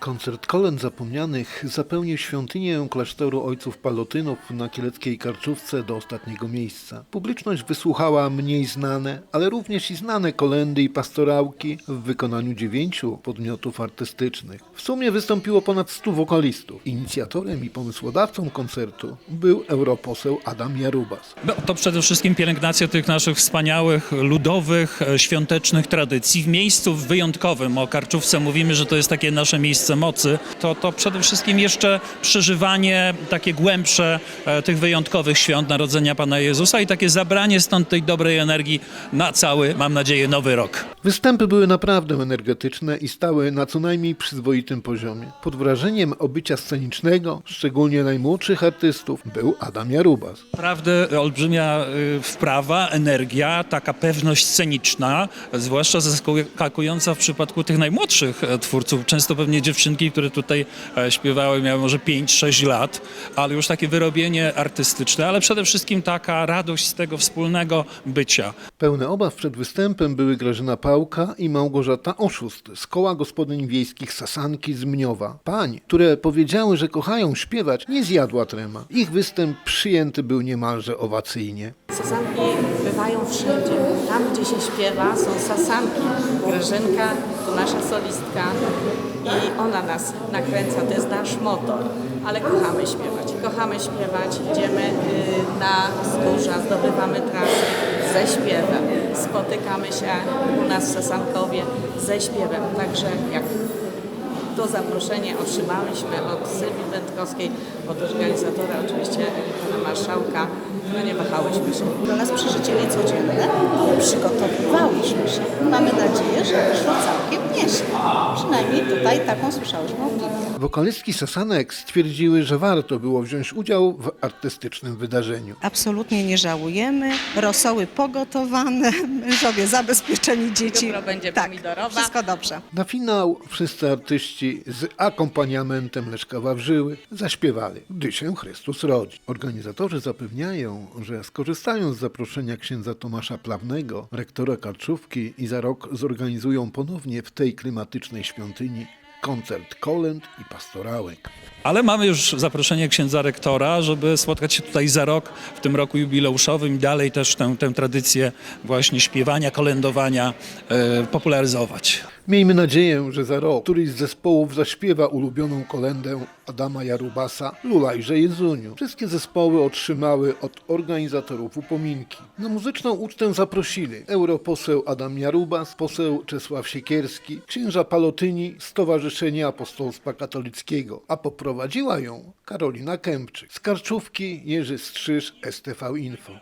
Koncert kolęd zapomnianych zapełnił świątynię klasztoru ojców palotynów na kieleckiej Karczówce do ostatniego miejsca. Publiczność wysłuchała mniej znane, ale również i znane kolendy i pastorałki w wykonaniu dziewięciu podmiotów artystycznych. W sumie wystąpiło ponad 100 wokalistów. Inicjatorem i pomysłodawcą koncertu był europoseł Adam Jarubas. No, to przede wszystkim pielęgnacja tych naszych wspaniałych, ludowych, e, świątecznych tradycji w miejscu wyjątkowym. O Karczówce mówimy, że to jest takie nasze miejsce mocy. To, to przede wszystkim jeszcze przeżywanie takie głębsze e, tych wyjątkowych świąt Narodzenia Pana Jezusa i takie zabranie stąd tej dobrej energii na cały, mam nadzieję, nowy rok. Występy były naprawdę energetyczne i stały na co najmniej przyzwoitym poziomie. Pod wrażeniem obycia scenicznego, szczególnie najmłodszych artystów, był Adam Jarubas. Naprawdę olbrzymia y, wprawa, energia, taka pewność sceniczna, zwłaszcza zaskakująca w przypadku tych najmłodszych e, twórców. Często pewnie dziewczynki, które tutaj e, śpiewały, miały może 5-6 lat, ale już takie wyrobienie artystyczne, ale przede wszystkim taka radość z tego wspólnego bycia. Pełne obaw przed występem były Grażyna Pałka i Małgorzata Oszust z koła gospodyń wiejskich Sasanki z Mniowa. Pań, które powiedziały, że kochają śpiewać, nie zjadła trema. Ich występ przyjęty był niemalże owacyjnie. Sasanki bywają wszędzie. Tam, gdzie się śpiewa, są sasanki. Grażynka to nasza solistka i ona nas nakręca, to jest nasz motor. Ale kochamy śpiewać. Kochamy śpiewać, idziemy y, na wzgórza, zdobywamy trasy ze śpiewem. Spotykamy się u nas w Sasankowie ze śpiewem. Także jak to zaproszenie otrzymałyśmy od Sylwii Dętkowskiej, od organizatora oczywiście pana marszałka. No nie wahałyśmy się. Dla nas przeżycie niecodzienne, ale przygotowywałyśmy się. Mamy nadzieję, że wyszło całkiem nieźle. Przynajmniej tutaj taką słyszałyśmy opinię. Wokalistki Sasanek stwierdziły, że warto było wziąć udział w artystycznym wydarzeniu. Absolutnie nie żałujemy. Rosoły pogotowane, mężowie zabezpieczeni, dzieci. Jutro będzie tak, pomidorowa. Wszystko dobrze. Na finał wszyscy artyści z akompaniamentem Leszka Wawrzyły zaśpiewali Gdy się Chrystus rodzi. Organizatorzy zapewniają, że skorzystają z zaproszenia księdza Tomasza Plawnego, rektora Karczówki i za rok zorganizują ponownie w tej klimatycznej świątyni koncert kolęd i pastorałek. Ale mamy już zaproszenie księdza rektora, żeby spotkać się tutaj za rok, w tym roku jubileuszowym i dalej też tę, tę tradycję właśnie śpiewania, kolędowania e, popularyzować. Miejmy nadzieję, że za rok któryś z zespołów zaśpiewa ulubioną kolendę Adama Jarubasa Lulajże Jezuniu. Wszystkie zespoły otrzymały od organizatorów upominki. Na muzyczną ucztę zaprosili europoseł Adam Jarubas, poseł Czesław Siekierski, księża Palotyni Stowarzyszenia Apostolstwa Katolickiego, a poprowadziła ją Karolina Kępczyk. Z Karczówki Jerzy Strzyż, STV Info.